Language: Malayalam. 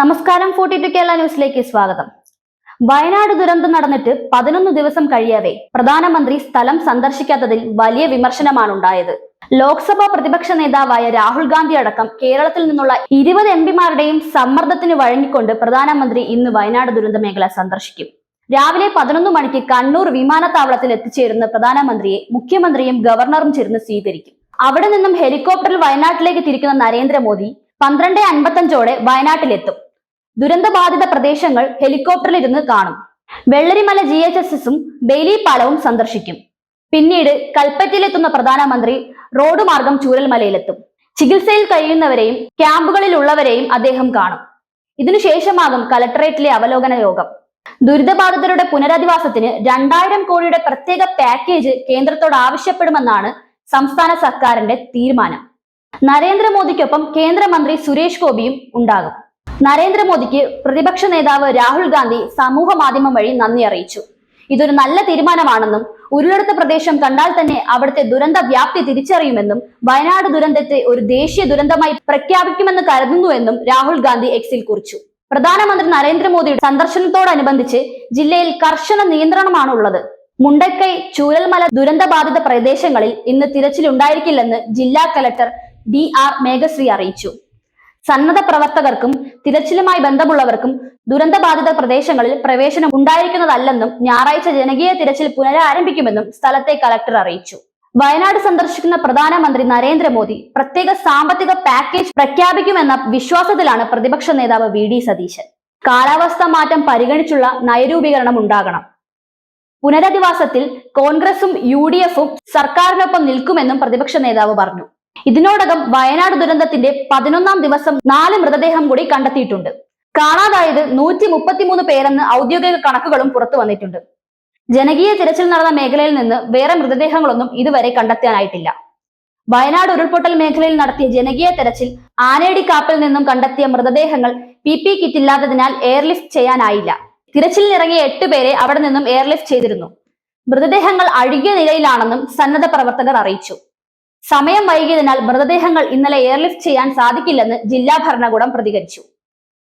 നമസ്കാരം ഫോർട്ടി ടു കേരള ന്യൂസിലേക്ക് സ്വാഗതം. വയനാട് ദുരന്തം നടന്നിട്ട് പതിനൊന്ന് ദിവസം കഴിയവേ പ്രധാനമന്ത്രി സ്ഥലം സന്ദർശിക്കാത്തതിൽ വലിയ വിമർശനമാണ് ഉണ്ടായത് ലോക്സഭാ പ്രതിപക്ഷ നേതാവായ രാഹുൽ ഗാന്ധി അടക്കം കേരളത്തിൽ നിന്നുള്ള ഇരുപത് എം പിമാരുടെയും സമ്മർദ്ദത്തിന് വഴങ്ങിക്കൊണ്ട് പ്രധാനമന്ത്രി ഇന്ന് വയനാട് ദുരന്ത മേഖല സന്ദർശിക്കും. രാവിലെ പതിനൊന്ന് മണിക്ക് കണ്ണൂർ വിമാനത്താവളത്തിൽ എത്തിച്ചേരുന്ന പ്രധാനമന്ത്രിയെ മുഖ്യമന്ത്രിയും ഗവർണറും ചേർന്ന് സ്വീകരിക്കും. അവിടെ നിന്നും ഹെലികോപ്റ്ററിൽ വയനാട്ടിലേക്ക് തിരിക്കുന്ന നരേന്ദ്രമോദി പന്ത്രണ്ട് അൻപത്തഞ്ചോടെ വയനാട്ടിലെത്തും. ദുരന്തബാധിത പ്രദേശങ്ങൾ ഹെലികോപ്റ്ററിൽ ഇരുന്ന് കാണും. വെള്ളരിമല ജി എച്ച് എസ് എസും ബെയിലി പാലവും സന്ദർശിക്കും. പിന്നീട് കൽപ്പറ്റയിലെത്തുന്ന പ്രധാനമന്ത്രി റോഡ് മാർഗം ചൂരൽമലയിലെത്തും. ചികിത്സയിൽ കഴിയുന്നവരെയും ക്യാമ്പുകളിലുള്ളവരെയും അദ്ദേഹം കാണും. ഇതിനുശേഷമാകും കലക്ടറേറ്റിലെ അവലോകന യോഗം. ദുരിതബാധിതരുടെ പുനരധിവാസത്തിന് രണ്ടായിരം കോടിയുടെ പ്രത്യേക പാക്കേജ് കേന്ദ്രത്തോട് ആവശ്യപ്പെടുമെന്നാണ് സംസ്ഥാന സർക്കാരിന്റെ തീരുമാനം. നരേന്ദ്രമോദിക്കൊപ്പം കേന്ദ്രമന്ത്രി സുരേഷ് ഗോപിയും ഉണ്ടാകും. നരേന്ദ്രമോദിക്ക് പ്രതിപക്ഷ നേതാവ് രാഹുൽ ഗാന്ധി സമൂഹ മാധ്യമം വഴി നന്ദി അറിയിച്ചു. ഇതൊരു നല്ല തീരുമാനമാണെന്നും ഉരുളെടുത്ത പ്രദേശം കണ്ടാൽ തന്നെ അവിടുത്തെ ദുരന്ത വ്യാപ്തി തിരിച്ചറിയുമെന്നും വയനാട് ദുരന്തത്തെ ഒരു ദേശീയ ദുരന്തമായി പ്രഖ്യാപിക്കുമെന്ന് കരുതുന്നുവെന്നും രാഹുൽ ഗാന്ധി എക്സിൽ കുറിച്ചു. പ്രധാനമന്ത്രി നരേന്ദ്രമോദിയുടെ സന്ദർശനത്തോടനുബന്ധിച്ച് ജില്ലയിൽ കർശന നിയന്ത്രണമാണ് ഉള്ളത് മുണ്ടക്കൈ ചൂരൽമല ദുരന്തബാധിത പ്രദേശങ്ങളിൽ ഇന്ന് തിരച്ചിലുണ്ടായിരിക്കില്ലെന്ന് ജില്ലാ കലക്ടർ ഡി ആർ മേഘശ്രീ അറിയിച്ചു. സന്നദ്ധ പ്രവർത്തകർക്കും തിരച്ചിലുമായി ബന്ധമുള്ളവർക്കും ദുരന്തബാധിത പ്രദേശങ്ങളിൽ പ്രവേശനം ഉണ്ടായിരിക്കുന്നതല്ലെന്നും ഞായറാഴ്ച ജനകീയ തിരച്ചിൽ പുനരാരംഭിക്കുമെന്നും സ്ഥലത്തെ കലക്ടർ അറിയിച്ചു. വയനാട് സന്ദർശിക്കുന്ന പ്രധാനമന്ത്രി നരേന്ദ്രമോദി പ്രത്യേക സാമ്പത്തിക പാക്കേജ് പ്രഖ്യാപിക്കുമെന്ന വിശ്വാസത്തിലാണ് പ്രതിപക്ഷ നേതാവ് വി ഡി സതീശൻ. കാലാവസ്ഥാ മാറ്റം പരിഗണിച്ചുള്ള നയരൂപീകരണം ഉണ്ടാകണം. പുനരധിവാസത്തിൽ കോൺഗ്രസും യു ഡി എഫും സർക്കാരിനൊപ്പം നിൽക്കുമെന്നും പ്രതിപക്ഷ നേതാവ് പറഞ്ഞു. ഇതിനോടകം വയനാട് ദുരന്തത്തിന്റെ പതിനൊന്നാം ദിവസം നാല് മൃതദേഹം കൂടി കണ്ടെത്തിയിട്ടുണ്ട്. കാണാതായത് നൂറ്റി മുപ്പത്തിമൂന്ന് പേരെന്ന് ഔദ്യോഗിക കണക്കുകളും പുറത്തു വന്നിട്ടുണ്ട്. ജനകീയ തിരച്ചിൽ നടന്ന മേഖലയിൽ നിന്ന് വേറെ മൃതദേഹങ്ങളൊന്നും ഇതുവരെ കണ്ടെത്താനായിട്ടില്ല. വയനാട് ഉരുൾപൊട്ടൽ മേഖലയിൽ നടത്തിയ ജനകീയ തെരച്ചിൽ ആനേടി കാപ്പിൽ നിന്നും കണ്ടെത്തിയ മൃതദേഹങ്ങൾ പി പി കിറ്റ് ഇല്ലാത്തതിനാൽ എയർലിഫ്റ്റ് ചെയ്യാനായില്ല. തിരച്ചിലിറങ്ങിയ എട്ട് പേരെ അവിടെ നിന്നും എയർലിഫ്റ്റ് ചെയ്തിരുന്നു. മൃതദേഹങ്ങൾ അഴുകിയ നിലയിലാണെന്നും സന്നദ്ധ പ്രവർത്തകർ അറിയിച്ചു. സമയം വൈകിയതിനാൽ മൃതദേഹങ്ങൾ ഇന്നലെ എയർലിഫ്റ്റ് ചെയ്യാൻ സാധിക്കില്ലെന്ന് ജില്ലാ ഭരണകൂടം പ്രതികരിച്ചു.